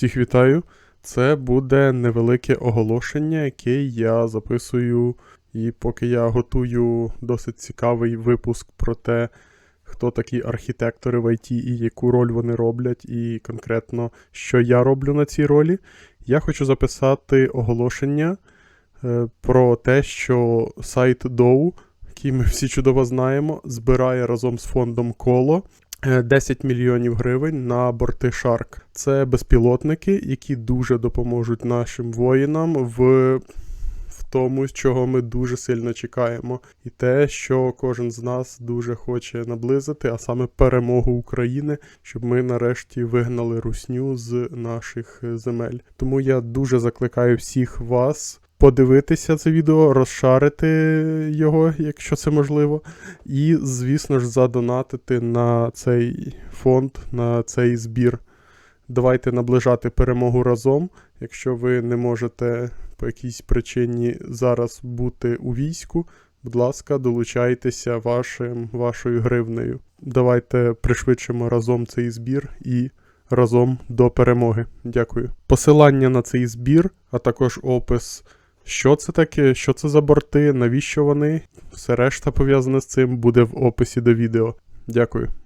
Всіх вітаю. Це буде невелике оголошення, яке я записую. І поки я готую досить цікавий випуск про те, хто такі архітектори в ІТ і яку роль вони роблять, і конкретно, що я роблю на цій ролі, я хочу записати оголошення е, про те, що сайт Dow, який ми всі чудово знаємо, збирає разом з фондом Коло 10 мільйонів гривень на борти Shark. Це безпілотники, які дуже допоможуть нашим воїнам в, в тому, чого ми дуже сильно чекаємо, і те, що кожен з нас дуже хоче наблизити, а саме перемогу України, щоб ми нарешті вигнали русню з наших е, земель. Тому я дуже закликаю всіх вас. Подивитися це відео, розшарити його, якщо це можливо, і, звісно ж, задонатити на цей фонд, на цей збір. Давайте наближати перемогу разом. Якщо ви не можете по якійсь причині зараз бути у війську, будь ласка, долучайтеся вашим, вашою гривнею. Давайте пришвидшимо разом цей збір і разом до перемоги. Дякую. Посилання на цей збір, а також опис. Що це таке, що це за борти, навіщо вони? Все решта пов'язане з цим буде в описі до відео. Дякую.